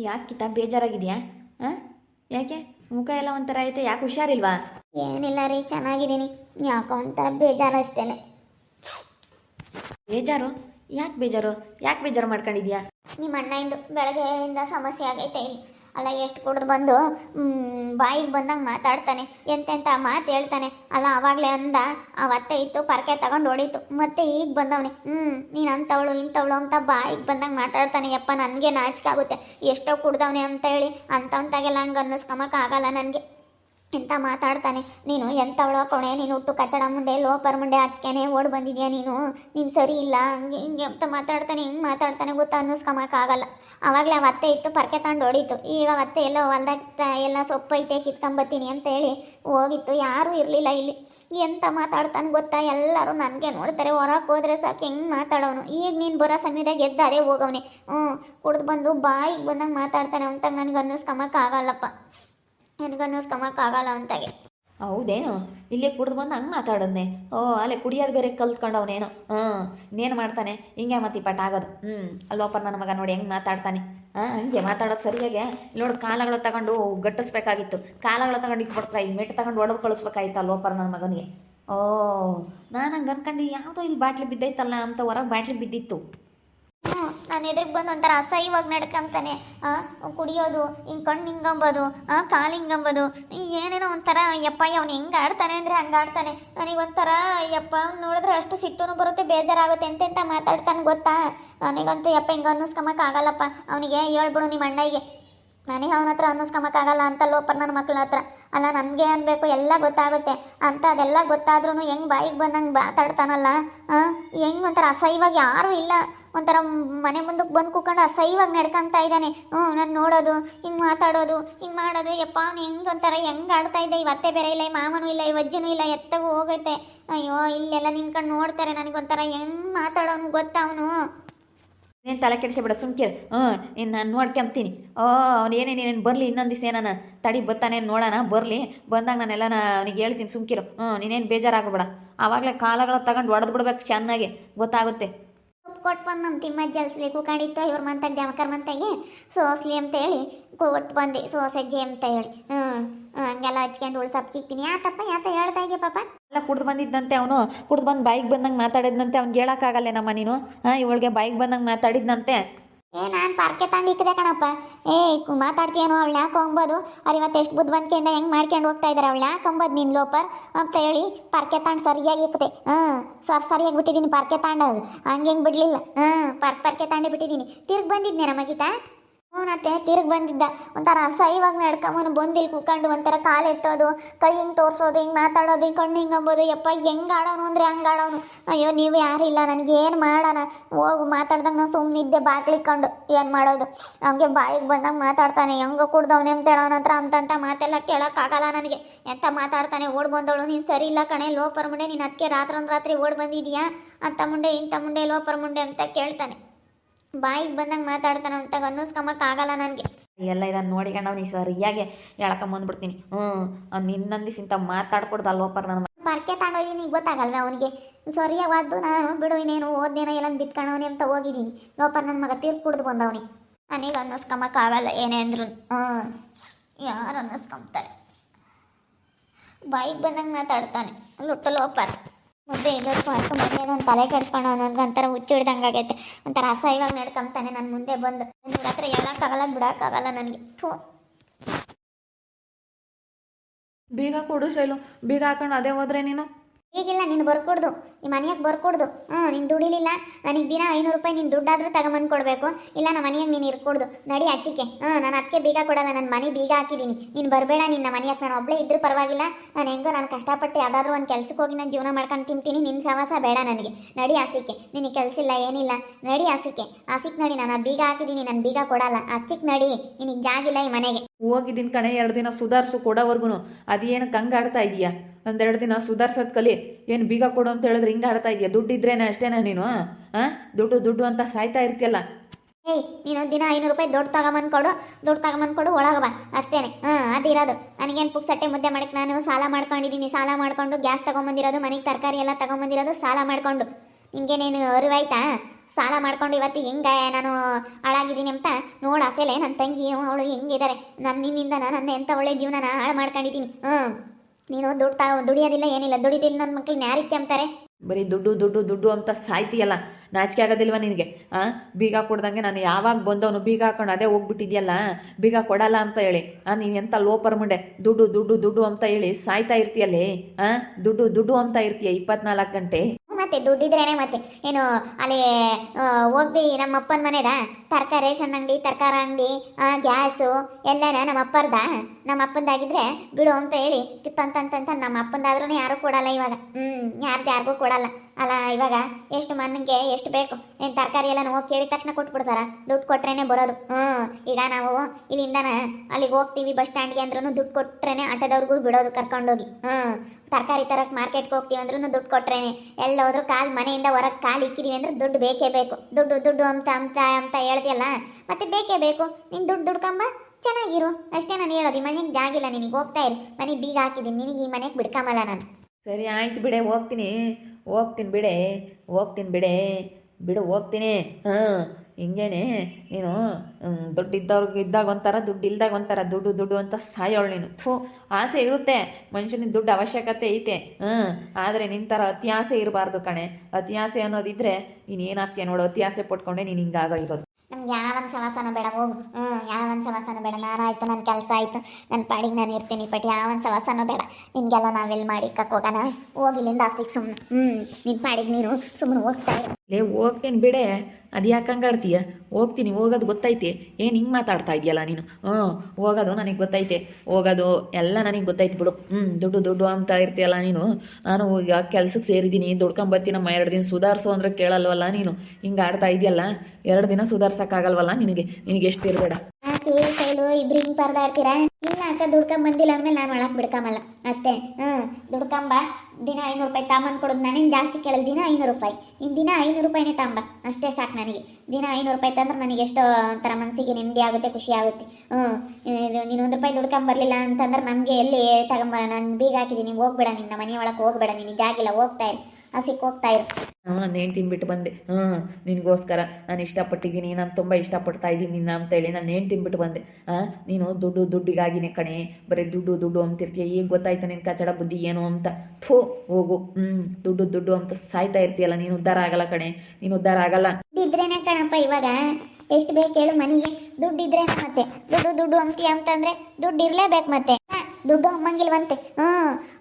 ಯಾಕೆ ಕಿತ ಬೇಜಾರಾಗಿದೆಯಾ? ಹಾಂ? ಯಾಕೆ? ಮುಖ ಎಲ್ಲ ಒಂಥರ ಐತೆ ಯಾಕೆ ಹುಷಾರಿಲ್ವಾ? ಏನಿಲ್ಲ ರೀ ಚೆನ್ನಾಗಿದ್ದೀನಿ. ಯಾಕೋ ಒಂಥರ ಬೇಜಾರು ಅಷ್ಟೇನೆ. ಬೇಜಾರು? ಯಾಕೆ ಬೇಜಾರು? ಯಾಕೆ ಬೇಜಾರು ಮಾಡ್ಕೊಂಡಿದ್ಯಾ? ನಿಮ್ಮ ಅಣ್ಣಯಿಂದ ಬೆಳಗ್ಗೆಯಿಂದ ಸಮಸ್ಯೆ ಆಗೈತೆ ಇಲ್ಲಿ. ಅಲ್ಲ, ಎಷ್ಟು ಕುಡಿದು ಬಂದು ಬಾಯಿಗೆ ಬಂದಂಗೆ ಮಾತಾಡ್ತಾನೆ ಎಂತೆಂಥ ಮಾತು ಹೇಳ್ತಾನೆ. ಅಲ್ಲ ಆವಾಗಲೇ ಅಂದ ಅವತ್ತೆ ಇತ್ತು, ಪರಕೆ ತಗೊಂಡು ಹೊಡೀತು. ಮತ್ತೆ ಈಗ ಬಂದವನೆ ಹ್ಞೂ ನೀನು ಅಂಥವಳು ಇಂಥವಳು ಅಂತ ಬಾಯಿಗೆ ಬಂದಂಗೆ ಮಾತಾಡ್ತಾನೆ, ಯಪ್ಪ, ನನಗೆ ನಾಚಿಕೆ ಆಗುತ್ತೆ ಎಷ್ಟೋ ಕುಡ್ದವನೆ ಅಂತ ಹೇಳಿ ಅಂಥವಂತಾಗೆಲ್ಲ ಹಂಗೆ ಅನ್ನಿಸ್ಕೊಂಬಕ್ಕಾಗಲ್ಲ ನನಗೆ. ಎಂತ ಮಾತಾಡ್ತಾನೆ. ನೀನು ಎಂಥವಳೋ ಕೊಣೆ, ನೀನು ಹುಟ್ಟು ಕಚ್ಚಡ ಮುಂದೆ ಲೋಪರ್ ಮುಂದೆ ಹತ್ಕೆನೆ ಓಡ್ ಬಂದಿದ್ಯಾ ನೀನು? ನೀನು ಸರಿ ಇಲ್ಲ, ಹಂಗೆ ಹಿಂಗೆ ಅಂತ ಮಾತಾಡ್ತಾನೆ, ಹಿಂಗೆ ಮಾತಾಡ್ತಾನೆ ಗೊತ್ತಾ ಅನ್ನಿಸ್ಕೊಂಬಕ್ಕಾಗಲ್ಲ ಆವಾಗಲೇ ಅವತ್ತೆ ಇತ್ತು, ಪರ್ಕೆ ತಗೊಂಡು ಹೊಡೀತು. ಈಗ ಅತ್ತೆ ಎಲ್ಲೋ ಹೊಲ್ದಾಗ, ಎಲ್ಲ ಸೊಪ್ಪೈತೆ, ಕಿತ್ಕೊಂಬತ್ತೀನಿ ಅಂತ ಹೇಳಿ ಹೋಗಿತ್ತು. ಯಾರೂ ಇರಲಿಲ್ಲ ಇಲ್ಲಿ. ಎಂತ ಮಾತಾಡ್ತಾನೆ ಗೊತ್ತಾ? ಎಲ್ಲರೂ ನನಗೆ ನೋಡ್ತಾರೆ ಹೊರಗೆ ಹೋದ್ರೆ ಸಾಕು, ಹೆಂಗೆ ಮಾತಾಡೋನು? ಈಗ ನೀನು ಬರೋ ಸಮಯದಾಗ ಗೆದ್ದಾರೆ ಅದೇ ಹೋಗವನೆ. ಹ್ಞೂ ಕುಡ್ದು ಬಂದು ಬಾಯಿಗೆ ಬಂದಂಗೆ ಮಾತಾಡ್ತಾನೆ ಅಂತ ನನಗೆ ಅನ್ನಿಸ್ಕೊಂಬಕ್ಕಾಗಲ್ಲಪ್ಪ ನನಗೆ ಅನ್ನಿಸ್ಕೊಂಬಕ್ಕಾಗಲ್ಲ ಅಂತಾಗೆ. ಹೌದೇನು? ಇಲ್ಲೇ ಕುಡ್ದು ಬಂದು ಹಂಗೆ ಮಾತಾಡೋದನ್ನೇ ಓ, ಅಲ್ಲೇ ಕುಡಿಯೋದು ಬೇರೆ ಕಲ್ತ್ಕೊಂಡವನೇನು. ಹಾಂ, ಇನ್ನೇನು ಮಾಡ್ತಾನೆ? ಹಿಂಗೆ ಮತ್ತೆ ಈ ಪಟ ಆಗೋದು. ಹ್ಞೂ ಅಲ್ಲೋಪ ನನ್ನ ಮಗ ನೋಡಿ ಹೆಂಗೆ ಮಾತಾಡ್ತಾನೆ. ಹಾಂ, ಹಂಗೆ ಮಾತಾಡೋದು ಸರಿಯಾಗೆ ನೋಡಿ, ಕಾಲಗಳು ತಗೊಂಡು ಗಟ್ಟಿಸ್ಬೇಕಾಗಿತ್ತು. ಕಾಲಗಳು ತಗೊಂಡು ಇಟ್ಬಿಡ್ತಾ ಈ ಮೆಟ್ಟು ತಗೊಂಡು ಒಡೆದು ಕಳಿಸ್ಬೇಕಾಯ್ತು ಅಲ್ಲೋಪರ್ ನನ್ನ ಮಗನಿಗೆ. ಓ, ನಾನು ಹಂಗೆ ಅನ್ಕೊಂಡು, ಯಾವುದೋ ಇಲ್ಲಿ ಬಾಟ್ಲಿ ಬಿದ್ದೈತಲ್ಲ ಅಂತ ಹೊರಗೆ ಬಾಟ್ಲಿ ಬಿದ್ದಿತ್ತು. ನಾನು ಎದುರಿಗೆ ಬಂದು ಒಂಥರ ಅಸಹ್ಯವಾಗಿ ನಡ್ಕೊಂತಾನೆ. ಕುಡಿಯೋದು, ಹಿಂಗೆ ಕಣ್ಣು ಹಿಂಗಂಬೋದು ಕಾಲು ಹಿಂಗಂಬೋದು ಏನೇನೋ ಒಂಥರ ಯಪ್ಪ ಅವ್ನು ಹೆಂಗೆ ಆಡ್ತಾನೆ ಅಂದರೆ ಹಂಗೆ ಆಡ್ತಾನೆ. ನನಗೆ ಒಂಥರ ಯಪ್ಪ ನೋಡಿದ್ರೆ ಅಷ್ಟು ಸಿಟ್ಟು ಬರುತ್ತೆ, ಬೇಜಾರಾಗುತ್ತೆ. ಎಂತೆಂತ ಮಾತಾಡ್ತಾನೆ ಗೊತ್ತಾ? ನನಗಂತೂ ಯಪ್ಪ, ಹಿಂಗೆ ಅನ್ನಿಸ್ಕೊಂಬಕ್ಕಾಗಲ್ಲಪ್ಪ ಅವನಿಗೆ ಹೇಳ್ಬಿಡು ನಿಮ್ಮ ಅಣ್ಣಗೆ ನನಗೆ ಅವನ ಹತ್ರ ಅನ್ನಿಸ್ಕೊಂಬಕ್ಕಾಗಲ್ಲ ಅಂತ ಲೋಪರ್ ನನ್ನ ಮಕ್ಕಳ ಹತ್ರ. ಅಲ್ಲ, ನನಗೆ ಅನ್ಬೇಕು, ಎಲ್ಲ ಗೊತ್ತಾಗುತ್ತೆ. ಅಂತ ಅದೆಲ್ಲ ಗೊತ್ತಾದ್ರೂ ಹೆಂಗೆ ಬಾಯಿಗೆ ಬಂದಂಗೆ ಮಾತಾಡ್ತಾನಲ್ಲ ಹೆಂಗೆ ಒಂಥರ ಅಸಹ್ಯವಾಗಿ ಯಾರೂ ಇಲ್ಲ. ಒಂಥರ ಮನೆ ಮುಂದಕ್ಕೆ ಬಂದು ಕೂಕೊಂಡು ಅಸಹ್ಯವಾಗಿ ನಡ್ಕೊತಾ ಇದ್ದಾನೆ. ಹ್ಞೂ, ನಾನು ನೋಡೋದು, ಹಿಂಗೆ ಮಾತಾಡೋದು, ಹಿಂಗೆ ಮಾಡೋದು, ಯಪ್ಪ, ಅವ್ನು ಹೆಂಗೆ ಒಂಥರ ಹೆಂಗೆ ಆಡ್ತಾ ಇದ್ದೆ. ಇವತ್ತೆ ಬೇರೆ ಇಲ್ಲ, ಈ ಮಾಮನೂ ಇಲ್ಲ, ಈ ಅಜ್ಜನೂ ಇಲ್ಲ, ಎತ್ತಗೂ ಹೋಗುತ್ತೆ ಅಯ್ಯೋ, ಇಲ್ಲೆಲ್ಲ ನಿಂತ್ಕೊಂಡು ನೋಡ್ತಾರೆ ನನಗೊಂಥರ ಹೆಂಗೆ ಮಾತಾಡೋನು ಗೊತ್ತಾ ಅವನು? ನೀನು ತಲೆ ಕೆಡಿಸಬೇಡ ಸುಮ್ಕಿರ್ ಹ್ಞೂ ಇನ್ನು ನಾನು ನೋಡ್ಕೊಂತೀನಿ ಓ, ಅವ್ನು ಏನೇನೇನು ಬರಲಿ, ಇನ್ನೊಂದು ದಿವಸ ಏನಾನ ತಡಿ ಬತ್ತಾನೆ ನೋಡೋಣ, ಬರಲಿ. ಬಂದಾಗ ನಾನೆಲ್ಲ ಅವನಿಗೆ ಹೇಳ್ತೀನಿ ಸುಮ್ಕಿರು ಹ್ಞೂ, ನೀನೇನು ಬೇಜಾರಾಗಬೇಡ. ಆವಾಗಲೇ ಕಾಲಗಳ ತಗೊಂಡು ಹೊಡೆದು ಬಿಡ್ಬೇಕು ಚೆನ್ನಾಗಿ. ಗೊತ್ತಾಗುತ್ತೆ. ಕೊಟ್ಟು ಬಂದು ನಮ್ಮ ತಿಮ್ಮ ಜಲ್ಸ್ಲಿ ಕೂಕೊಂಡಿತ್ತು ಇವ್ರ ಮಂತಾಗ ಜಮಕರ್ ಮಂತಾಗೆ ಸೋಸ್ಲಿ ಅಂತ ಹೇಳಿ ಕೊಟ್ಟು ಬಂದೆ. ಸೋಸಜ್ಜಿ ಅಂತ ಹೇಳಿ. ಹ್ಞೂ ಹಂಗೆಲ್ಲ ಹಚ್ಕೊಂಡು ಉಳ್ಸಪ್ ಕಿಕ್ತೀನಿ ಯಾತಪ್ಪ, ಯಾತ ಹೇಳ್ತಾ ಇದೆಯಾ ಪಾಪ? ಎಲ್ಲ ಕುಡ್ದು ಬಂದಿದ್ದಂತೆ ಅವನು. ಕುಡ್ದು ಬಂದು ಬೈಕ್ ಬಂದಂಗೆ ಮಾತಾಡಿದ್ನಂತೆ. ಅವ್ನಿಗೆ ಹೇಳೋಕ್ಕಾಗಲ್ಲೇನಮ್ಮ ನೀನು? ಹಾಂ, ಇವಳಿಗೆ ಬೈಕ್ ಬಂದಂಗೆ ಮಾತಾಡಿದ್ನಂತೆ. ಏ, ನಾನು ಪಾರ್ಕೆ ತಂದು ಇಕ್ಕದೆ ಕಣಪ್ಪ. ಏ ಮಾತಾಡ್ತೀಯನು ಅವಳು ಯಾಕೆ ಹೋಗ್ಬೋದು ಅವ್ರು ಇವತ್ತು ಎಷ್ಟು ಬುದ್ಧಿವಂತಿಕೆಯಿಂದ ಹೆಂಗೆ ಮಾಡ್ಕೊಂಡು ಹೋಗ್ತಾ ಇದ್ದಾರೆ ಅವಳು ಯಾಕೆ ಅಂಬೋದು ನಿನ್ನ ಲೋಪರ್? ಅಂತ ಹೇಳಿ ಪಾರ್ಕೆ ತಾಂಡ್ ಸರಿಯಾಗಿ ಇಕ್ಕದೆ ಹಾಂ ಸರ್ ಸರಿಯಾಗಿ ಬಿಟ್ಟಿದ್ದೀನಿ ಪಾರ್ಕೆ ತಾಂಡೋದು. ಹಂಗೆ ಹೆಂಗೆ ಬಿಡಲಿಲ್ಲ. ಹಾಂ ಪಾರ್ಕ್ ಪಾರ್ಕೆ ತಾಂಡೆ ಬಿಟ್ಟಿದ್ದೀನಿ ತಿರ್ಗಿ ಬಂದಿದ್ನೆ ನಮಗಿತ ಅವನತ್ತೆ ತಿರುಗಿ ಬಂದಿದ್ದ. ಒಂಥರ ಅಸಹ್ಯವಾಗಿ ನಡ್ಕೊಂಬನು ಬಂದಿಲ್ಲಿ ಕೂತ್ಕೊಂಡು, ಒಂಥರ ಕಾಲು ಎತ್ತೋದು, ಕೈ ಹಿಂಗೆ ತೋರಿಸೋದು, ಹಿಂಗೆ ಮಾತಾಡೋದು, ಹಿಂಗೆ ಕಣ್ಣು ಹಿಂಗೆ ಅಂಬೋದು ಯಪ್ಪ, ಹೆಂಗೆ ಆಡೋನು ಅಂದರೆ ಹಂಗೆ ಆಡೋನು. ಅಯ್ಯೋ, ನೀವು ಯಾರು ಇಲ್ಲ, ನನಗೆ ಏನು ಮಾಡೋಣ? ಹೋಗು, ಮಾತಾಡ್ದಂಗೆ ನಾನು ಸುಮ್ಮನಿದ್ದೆ ಬಾಗ್ಲಿಕ್ಕೊಂಡು ಏನು ಮಾಡೋದು? ಅವನಿಗೆ ಬಾಯಿಗೆ ಬಂದಾಗ ಮಾತಾಡ್ತಾನೆ. ಹೆಂಗೆ ಕುಡ್ದವನು ಅಂತ ಹೇಳೋನ ಹತ್ರ ಅಂತಂತ ಮಾತೆಲ್ಲ ಕೇಳೋಕ್ಕಾಗಲ್ಲ ನನಗೆ. ಎಂತ ಮಾತಾಡ್ತಾನೆ? ಓಡ್ ಬಂದವಳು, ನೀನು ಸರಿ ಇಲ್ಲ ಕಣೆ, ಲೋಪರ್ ಮುಂಡೆ, ನೀನು ಅದಕ್ಕೆ ರಾತ್ರಿ ರಾತ್ರಿ ಓಡ್ ಬಂದಿದೀಯಾ? ಅಂತ ಮುಂಡೆ ಇಂಥ ಮುಂಡೆ, ಲೋಪರ್ ಮುಂಡೆ ಅಂತ ಕೇಳ್ತಾನೆ. ಬಾಯಿಗೆ ಬಂದಂಗೆ ಮಾತಾಡ್ತಾನೆ ಅಂತ ಅನ್ನಿಸ್ಕೊಂಬಕ್ಕಾಗಲ್ಲ ನನಗೆ. ಎಲ್ಲ ಇದನ್ನು ನೋಡಿಕೊಂಡು ಅವ್ನಿಗೆ ಸರಿಯಾಗಿ ಎಳ್ಕೊಂಬಂದ್ಬಿಡ್ತೀನಿ ಹ್ಞೂ ಅವ್ನು ಇನ್ನೊಂದು ದಿವಸ ಇಂಥ ಮಾತಾಡ್ಕೊಡ್ದು ಅಲ್ವಪ್ಪರ್ ನನ್ನ ಪರ್ಕೆ ತಗೊಂಡೋಗಿ ನೀನು ಗೊತ್ತಾಗಲ್ವ ಅವನಿಗೆ? ಸರಿಯಾವಾದ್ದು ನಾನು ಬಿಡು ಇನ್ನೇನು ಓದ್ದೇನೋ ಎಲ್ಲ ಬಿತ್ಕೊಂಡವನೇ ಅಂತ ಹೋಗಿದ್ದೀನಿ ಲೋಪರ್ ನನ್ನ ಮಗ ತೀರ್ಪು ಕುಡ್ದು ಬಂದವನಿ. ನನಗೆ ಅನ್ನಿಸ್ಕೊಂಬಕ್ಕಾಗಲ್ಲ ಏನೇ ಅಂದ್ರು. ಹ್ಞೂ ಯಾರು ಅನ್ನಿಸ್ಕೊಂಬ್ತಾರೆ ಬಾಯಿಗೆ ಬಂದಂಗೆ ಮಾತಾಡ್ತಾನೆ. ಲುಟ್ಟು ಲೋಪರ್ ಮುದ್ದೆ ಇವತ್ತು ಮಾಡ್ಕೊಂಡು ಒಂದು ತಲೆ ಕೆಡಿಸ್ಕೊಂಡು ನನಗೆ ಒಂಥರ ಹುಚ್ಚು ಹಿಡ್ದಂಗೆ ಆಗೈತೆ. ಒಂಥರ ಅಸಹ್ಯವಾಗಿ ನಡ್ಕೊಂತಾನೆ ನನ್ನ ಮುಂದೆ ಬಂದು. ನಿನ್ನ ಹತ್ರ ಹೇಳೋಕ್ಕಾಗಲ್ಲ ಬಿಡೋಕ್ಕಾಗಲ್ಲ ನನಗೆ. ಥೂ. ಬೀಗ ಕೊಡು ಶೈಲು. ಬೀಗ ಹಾಕೊಂಡು ಅದೇ ಹೋದ್ರೆ ನೀನು? ಈಗಿಲ್ಲ, ನೀನು ಬರ್ಕೊಡ್ದು. ಈ ಮನೆಯಾಗೆ ಬರ್ಕೊಡ್ದು. ಹ್ಞೂ ನೀನು ದುಡಿಲಿಲ್ಲ. ನನಗೆ ದಿನ ಐನೂರು ರೂಪಾಯಿ ನೀನು ದುಡ್ಡಾದರೂ ತಗೊಂಬಂದು ಕೊಡಬೇಕು. ಇಲ್ಲ, ನಮ್ಮ ಮನೆಯಾಗ ನೀನು ಇರ್ಕೊಡ್ದು. ನಡಿ ಅಚ್ಚಿಕೆ ಹ್ಞೂ ನಾನು ಅದಕ್ಕೆ ಬೀಗ ಕೊಡಲ್ಲ ನನ್ನ ಮನೆ ಬೀಗ ಹಾಕಿದ್ದೀನಿ ನೀನು ಬರಬೇಡ ನಿನ್ನ ಮನೆಯಾಗೆ. ನಾನು ಒಬ್ಬಳೇ ಇದ್ರೂ ಪರವಾಗಿಲ್ಲ. ನಾನು ಹೆಂಗೋ ನಾನು ಕಷ್ಟಪಟ್ಟು ಯಾವುದಾದ್ರೂ ಒಂದು ಕೆಲ್ಸಕ್ಕೆ ಹೋಗಿ ನಾನು ಜೀವನ ಮಾಡ್ಕೊಂಡು ತಿಂತೀನಿ. ನಿನ್ನ ಸವಾಸ ಬೇಡ ನನಗೆ. ನಡಿ ಆಸಿಕೆ ನಿನಗೆ ಕೆಲಸ ಇಲ್ಲ, ಏನಿಲ್ಲ. ನಡಿ ಆಸಿಕೆ ಆಸಿಕ್ ನಡಿ, ನಾನು ಬೀಗ ಹಾಕಿದ್ದೀನಿ ನಾನು ಬೀಗ ಕೊಡಲ್ಲ. ಅಚ್ಚಿಕ್ ನಡಿ. ನಿನಗೆ ಜಾಗಿಲ್ಲ ಈ ಮನೆಗೆ. ಹೋಗಿದ್ದೀನಿ ಕಣೆ, ಎರಡು ದಿನ ಸುಧಾರಿಸು ಕೊಡೋವರೆಗೂ ಅದೇನು ಕಂಗಾಡ್ತಾ ಇದೀಯಾ? ಒಂದೆರಡು ದಿನ ಸುಧಾರ್ಸೋದ್ ಕಲಿ, ಏನು ಬೀಗ ಕೊಡು ಅಂತ ಹೇಳಿದ್ರೆ ಹಿಂಗೆ ಆಡ್ತಾ ಇದೆಯಾ? ದುಡ್ಡು ಇದ್ರೇನೆ ಅಷ್ಟೇನಾ ನೀನು ಹಾಂ ದುಡ್ಡು ದುಡ್ಡು ಅಂತ ಸಾಯ್ತಾ ಇರ್ತೀಯಲ್ಲ. ಏಯ್ ನೀನು ದಿನ ಐನೂರು ರೂಪಾಯಿ ದುಡ್ಡು ತಗೊಂಬಂದು ಕೊಡು, ದುಡ್ಡು ತಗೊಂಬಂದು ಕೊಡು, ಒಳಗೆ ಬಾ, ಅಷ್ಟೇನೆ. ಹಾಂ ಅದಿರೋದು ನನಗೇನು ಪುಕ್ಸಟ್ಟೆ ಮುದ್ದೆ ಮಾಡಕ್ಕೆ ನಾನು ಸಾಲ ಮಾಡ್ಕೊಂಡಿದ್ದೀನಿ, ಸಾಲ ಮಾಡ್ಕೊಂಡು ಗ್ಯಾಸ್ ತಗೊಂಬಂದಿರೋದು, ಮನೆಗೆ ತರಕಾರಿ ಎಲ್ಲ ತಗೊಂಬಂದಿರೋದು, ಸಾಲ ಮಾಡಿಕೊಂಡು. ನಿಂಗೇನೇನು ಅರಿವಾಯ್ತಾ? ಸಾಲ ಮಾಡ್ಕೊಂಡು ಇವತ್ತು ಹೆಂಗೆ ನಾನು ಹಾಳಾಗಿದ್ದೀನಿ ಅಂತ ನೋಡು, ಅಸೆಲೆ ನನ್ನ ತಂಗಿ, ಅವಳು ಹೆಂಗಿದ್ದಾರೆ ನನ್ನ ನಿನ್ನಿಂದ ನನ್ನ ಎಂಥ ಒಳ್ಳೆ ಜೀವನನ ಹಾಳು ಮಾಡ್ಕೊಂಡಿದ್ದೀನಿ? ಹ್ಞೂ ನೀನು ದುಡ್ಡು ತಾ ದುಡಿಯೋದಿಲ್ಲ, ಏನಿಲ್ಲ. ದುಡಿದಿಲ್ಲ ನನ್ನ ಮಕ್ಳನ್ನ ಯಾರಿಗೆ ಕೆಮ್ತಾರೆ. ಬರೀ ದುಡ್ಡು ದುಡ್ಡು ದುಡ್ಡು ಅಂತ ಸಾಯ್ತೀಯಲ್ಲ? ನಾಚಿಕೆ ಆಗೋದಿಲ್ವ ನಿನಗೆ? ಆ? ಬೀಗ ಕೊಡ್ದಂಗೆ ನಾನು ಯಾವಾಗ ಬಂದವನು ಬೀಗ ಹಾಕೊಂಡು ಅದೇ ಹೋಗ್ಬಿಟ್ಟಿದ್ಯಲ್ಲ? ಬೀಗ ಕೊಡಲ್ಲ ಅಂತ ಹೇಳಿ. ಹಾಂ ನೀನು ಎಂಥ ಲೋಪರ್ ಮುಂಡೆ? ದುಡ್ಡು ದುಡ್ಡು ದುಡ್ಡು ಅಂತ ಹೇಳಿ ಸಾಯ್ತಾ ಇರ್ತೀಯಲ್ಲೇ? ಆ? ದುಡ್ಡು ದುಡ್ಡು ಅಂತ ಇರ್ತೀಯ ಇಪ್ಪತ್ನಾಲ್ಕು ಗಂಟೆ? ಮತ್ತೆ ದುಡ್ಡಿದ್ರೇನೆ ಮತ್ತೆ. ಏನು, ಅಲ್ಲಿ ಹೋಗ್ಬಿ ನಮ್ಮಪ್ಪನ ಮನೆದ? ತರಕಾರಿ ರೇಷನ್ ಅಂಗಡಿ, ತರಕಾರಿ ಅಂಗಡಿ ಗ್ಯಾಸು, ಎಲ್ಲನ ನಮ್ಮ ಅಪ್ಪರ್ದ? ನಮ್ಮ ಅಪ್ಪಂದಾಗಿದ್ರೆ ಬಿಡು ಅಂತ ಹೇಳಿ ತಂತಂತಂತ ನಮ್ಮ ಅಪ್ಪಂದಾದ್ರೂ ಯಾರು ಕೊಡಲ್ಲ ಇವಾಗ. ಹ್ಮ್, ಯಾರ್ದು ಯಾರಿಗೂ ಕೊಡಲ್ಲ. ಅಲ್ಲ, ಇವಾಗ ಎಷ್ಟು ಮನೆಗೆ ಎಷ್ಟು ಬೇಕು? ಏನು ತರಕಾರಿ ಎಲ್ಲ ಹೋಗಿ ಕೇಳಿದ ತಕ್ಷಣ ಕೊಟ್ಬಿಡ್ತಾರ? ದುಡ್ಡು ಕೊಟ್ರೇನೆ ಬರೋದು. ಹ್ಮ್, ಈಗ ನಾವು ಇಲ್ಲಿಂದನ ಅಲ್ಲಿಗೆ ಹೋಗ್ತೀವಿ ಬಸ್ ಸ್ಟ್ಯಾಂಡ್ಗೆ ಅಂದ್ರೂ ದುಡ್ಡು ಕೊಟ್ರೇನೆ ಆಟೋದವ್ರಿಗೂ ಬಿಡೋದು ಕರ್ಕೊಂಡೋಗಿ. ಹ್ಮ್, ತರಕಾರಿ ತರಕ್ಕೆ ಮಾರ್ಕೆಟ್ಗೆ ಹೋಗ್ತೀವಿ ಅಂದ್ರೂ ದುಡ್ಡು ಕೊಟ್ರೇನೆ. ಎಲ್ಲೋದ್ರೂ ಕಾಲು ಮನೆಯಿಂದ ಹೊರಗೆ ಕಾಲು ಇಕ್ಕಿದೀವಿ ಅಂದ್ರೆ ದುಡ್ಡು ಬೇಕೇ ಬೇಕು. ದುಡ್ಡು ದುಡ್ಡು ಅಂತ ಅಂತ ಅಂತ ಹೇಳ್ತೀಯಲ್ಲ? ಮತ್ತೆ ಬೇಕೇ ಬೇಕು? ನೀನು ದುಡ್ಡು ದುಡ್ಕೊಂಬ ಚೆನ್ನಾಗಿರು. ಅಷ್ಟೇ ನಾನು ಹೇಳೋದು. ಈ ಮನೆಗೆ ಜಾಗಿಲ್ಲ ನಿನಗೆ. ಹೋಗ್ತಾ ಇರು. ಮನೆಗೆ ಬೀಗ ಹಾಕಿದ್ದೀನಿ ನಿನಗೆ ಈ ಮನೆಗೆ ಬಿಡ್ಕೊಂಬಲ್ಲ ನಾನು. ಸರಿ, ಆಯ್ತು ಬಿಡೆ. ಹೋಗ್ತೀನಿ. ಹೋಗ್ತೀನಿ ಬಿಡೆ ಹೋಗ್ತೀನಿ ಬಿಡೆ, ಬಿಡು ಹೋಗ್ತೀನಿ. ಹಾಂ, ಹಿಂಗೇನೆ ನೀನು ದುಡ್ಡು ಇದ್ದವ್ರಿಗೆ ಇದ್ದಾಗ ಒಂಥರ, ದುಡ್ಡು ಇಲ್ದಾಗ ಒಂಥರ, ದುಡ್ಡು ದುಡ್ಡು ಅಂತ ಸಾಯೋಳು ನೀನು. ಥೂ, ಆಸೆ ಇರುತ್ತೆ. ಮನುಷ್ಯನಿಗೆ ದುಡ್ಡು ಅವಶ್ಯಕತೆ ಐತೆ. ಹ್ಞೂ ಆದರೆ ನಿನ್ನ ಥರ ಅತಿ ಆಸೆ ಇರಬಾರ್ದು ಕಣೆ. ಅತಿ ಆಸೆ ಅನ್ನೋದಿದ್ರೆ ನೀನು ಏನಾಗ್ತೀಯ ನೋಡು? ಅತಿ ಆಸೆ ಪಟ್ಕೊಂಡೆ ನೀನು ಹಿಂಗಾಗ ಇರೋದು. ನಮ್ಗೆ ಒಂದು ಸವಾಸನ ಬೇಡ, ಹೋಗು. ಹ್ಞೂ ಯಾವನ್ ಸವಾಸನ ಬೇಡ. ನಾನು ಆಯಿತು ನನ್ನ ಕೆಲಸ ಆಯ್ತು. ನನ್ನ ಪಾಡಿಗೆ ನಾನು ಇರ್ತೀನಿ ಬಟ್ ಯಾವನ್ ಸವಾಸನೂ ಬೇಡ. ನಿನಗೆಲ್ಲ ನಾವೆಲ್ಲಿ ಮಾಡಿ ಹೋಗೋಣ? ಹೋಗಿಲ್ಲಿಂದ ಆಸಿಗೆ ಸುಮ್ಮನೆ ಹ್ಞೂ ನಿನ್ನ ಪಾಡಿಗೆ ನೀನು ಸುಮ್ಮನೆ ಹೋಗ್ತಾ ಲೇ, ಹೋಗ್ತೀನಿ ಬಿಡೆ. ಅದು ಯಾಕೆ ಹಂಗಾಡ್ತೀಯ ಹೋಗ್ತೀನಿ, ಹೋಗೋದು ಗೊತ್ತೈತೆ. ಏನು ಹಿಂಗೆ ಮಾತಾಡ್ತಾ ಇದೆಯಲ್ಲ ನೀನು? ಹ್ಞೂ, ಹೋಗೋದು ನನಗೆ ಗೊತ್ತೈತೆ. ಹೋಗೋದು ಎಲ್ಲ ನನಗೆ ಗೊತ್ತೈತೆ ಬಿಡು. ಹ್ಞೂ ದುಡ್ಡು ದುಡ್ಡು ಅಂತ ಇರ್ತೀಯಲ್ಲ ನೀನು. ನಾನು ಯಾವ ಕೆಲ್ಸಕ್ಕೆ ಸೇರಿದ್ದೀನಿ ದುಡ್ಕೊಂಬತ್ತೀನಮ್ಮ ಎರಡು ದಿನ ಸುಧಾರಿಸು ಅಂದ್ರೆ ಕೇಳಲ್ವಲ್ಲ ನೀನು? ಹಿಂಗೆ ಆಡ್ತಾ ಇದೆಯಲ್ಲ? ಎರಡು ದಿನ ಸುಧಾರ್ಸೋಕ್ಕಾಗಲ್ವಲ್ಲ ನಿನಗೆ? ನಿನಗೆ ಎಷ್ಟು ಇರಬೇಡ. ಯಾಕೆ ಕೈಲು ಇಬ್ರು ಹಿಂಗೆ ಪರದಾಡ್ತೀರಾ ಇಲ್ಲ ಅಕ್ಕ ದುಡ್ಕೊಂಡ್ ಬಂದಿಲ್ಲ ಅಂದ್ಮೇಲೆ ನಾನು ಒಳಗೆ ಬಿಡ್ಕೊಂಬಲ್ಲ. ಅಷ್ಟೇ. ಹ್ಞೂ ದುಡ್ಕೊಂಬ. ದಿನ ಐನೂರು ರೂಪಾಯಿ ತಾಂಬಂದು ಕೊಡೋದು ನಾನೇನು ಜಾಸ್ತಿ ಕೇಳೋದು ದಿನ ಐನೂರು ರೂಪಾಯಿ. ಇನ್ನು ದಿನ ಐನೂರು ರೂಪಾಯಿನೇ ತಾಂಬ ಅಷ್ಟೇ ಸಾಕು ನನಗೆ. ದಿನ ಐನೂರು ರೂಪಾಯಿ ತಂದ್ರೆ ನನಗೆ ಎಷ್ಟೋ ಒಂಥರ ಮನಸ್ಸಿಗೆ ನೆಮ್ಮದಿ ಆಗುತ್ತೆ, ಖುಷಿ ಆಗುತ್ತೆ. ಹ್ಞೂ ನೀನು ಒಂದು ರೂಪಾಯಿ ದುಡ್ಕೊಂಬರ್ಲಿಲ್ಲ ಅಂತಂದ್ರೆ ನಮಗೆ ಎಲ್ಲಿ ತಗೊಂಬರ ನಾನು ಬೀಗ ಹಾಕಿದ್ದೀನಿ ಹೋಗ್ಬೇಡ. ನಿನ್ನ ಮನೆ ಒಳಗೆ ಹೋಗ್ಬೇಡ. ನಿನ್ನ ಜಾಗಿಲ್ಲ ಹೋಗ್ತಾ ಇರು. ಹಸಿಕ್ಕೆ ಹೋಗ್ತಾ ಇರು. ಹ್ಞೂ ನಾನು ಹೆಂಡ್ತಿನ ಬಿಟ್ಟು ಬಂದೆ. ಹ್ಮ್ ನಿನಗೋಸ್ಕರ ನಾನು ಇಷ್ಟಪಟ್ಟಿದ್ದೀನಿ ನಾನು ತುಂಬ ಇಷ್ಟಪಡ್ತಾ ಇದ್ದೀನಿ ನಿನ್ನ ಅಂತೇಳಿ ನಾನು ಹೆಂಡ್ತಿನ ಬಿಟ್ಟು ಬಂದೆ. ಹಾಂ ನೀನು ದುಡ್ಡು ದುಡ್ಡಿಗಾಗಿನೇ ಕಣೆ ಬರೀ ದುಡ್ಡು ದುಡ್ಡು ಅಂತಿರ್ತೀಯ ಈಗ ಗೊತ್ತಾಯ್ತು ನಿನ್ನ ಕಚಡ ಬುದ್ಧಿ ಏನು ಅಂತ. ಥೂ ಹೋಗು. ಹ್ಮ್ ದುಡ್ಡು ದುಡ್ಡು ಅಂತ ಸಾಯ್ತಾ ಇರ್ತೀಯಲ್ಲ ನೀನು ಉದ್ಧಾರ ಆಗಲ್ಲ ಕಣೆ ನೀನು ಉದ್ಧಾರ ಆಗಲ್ಲ. ಇದ್ರೇನೆ ಕಣಪ್ಪ ಇವಾಗ ಎಷ್ಟು ಬೇಕು ಹೇಳು ಮನೆಗೆ. ಇದ್ರೆ ಮತ್ತೆ ದುಡ್ಡು ದುಡ್ಡು ಅಂತೀಯ ಅಂತಂದ್ರೆ ದುಡ್ಡು ಇರ್ಲೇಬೇಕು ಮತ್ತೆ ದುಡ್ಡು ಅಮ್ಮಂಗಿಲ್ವಂತೆ ಹ್ಞೂ,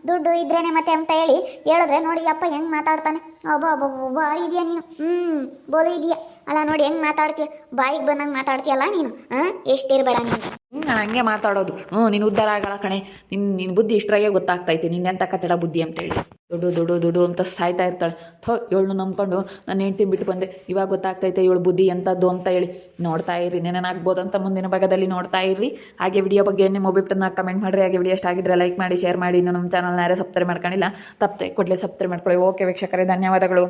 ದುಡ್ಡು ಇದ್ರೇನೆ ಮತ್ತೆ ಅಂತ ಹೇಳಿ ಹೇಳಿದ್ರೆ ನೋಡಿ ಅಪ್ಪ ಹೆಂಗ್ ಮಾತಾಡ್ತಾನೆ. ಒಬ್ಬ ಒಬ್ಬ ಬಾರಿ ಇದೆಯಾ ನೀನು. ಹ್ಞೂ, ಬೋಲು ಇದೆಯಾ. ಅಲ್ಲ ನೋಡಿ ಹೆಂಗ್ ಮಾತಾಡ್ತೀಯ. ಬಾಯಿಗೆ ಬಂದಂಗೆ ಮಾತಾಡ್ತೀಯಲ್ಲ ನೀನು. ಹಾಂ, ಎಷ್ಟಿರ್ಬೇಡ ನೀನು. ಹ್ಞೂ ನಾನು ಹಂಗೆ ಮಾತಾಡೋದು. ಹ್ಞೂ, ನೀನು ಉದ್ಧಾರ ಆಗಲ್ಲ ಕಣೆ. ನಿನ್ನ ನಿನ್ನ ಬುದ್ಧಿ ಇಷ್ಟರಾಗೆ ಗೊತ್ತಾಗ್ತೈತೆ ನಿನ್ನೆಂಥ ಕಚಡ ಬುದ್ಧಿ ಅಂತೇಳಿ. ದುಡ್ಡು ದುಡು ದುಡು ಅಂತ ಸಾಯ್ತಾ ಇರ್ತಾಳೆ. ಥೋ ಇವಳು ನಂಬ್ಕೊಂಡು ನಾನು ಹೆಂಡ್ತಿ ಬಿಟ್ಟು ಬಂದೆ. ಇವಾಗ ಗೊತ್ತಾಗ್ತೈತೆ ಇವಳು ಬುದ್ಧಿ ಎಂಥದ್ದು ಅಂತ ಹೇಳಿ. ನೋಡ್ತಾ ಇರಿ ನೆನನಾಗ್ಬೋದು ಅಂತ ಮುಂದಿನ ಭಾಗದಲ್ಲಿ ನೋಡ್ತಾ ಇರಿ ಹಾಗೆ ವಿಡಿಯೋ ಬಗ್ಗೆ ನಿಮ್ಮ ಮೊಬಿಪ್ಟನ್ನ ಕಮೆಂಟ್ ಮಾಡಿರಿ. ಹಾಗೆ ವಿಡಿಯೋ ಆಗಿದ್ರೆ ಲೈಕ್ ಮಾಡಿ ಶೇರ್ ಮಾಡಿ. ಇನ್ನು ನಮ್ಮ ಚಾನಲ್ನ ಯಾರೇ ಸಬ್ಸ್ಕ್ರೈಬ್ ಮಾಡ್ಕೊಂಡಿಲ್ಲ, ತಪ್ಪದೆ ಕೊಡಲೇ ಸಬ್ಸ್ಕ್ರೈಬ್ ಮಾಡ್ಕೊಳ್ಳಿ. ಓಕೆ ವೀಕ್ಷಕರೇ, ಧನ್ಯವಾದಗಳು.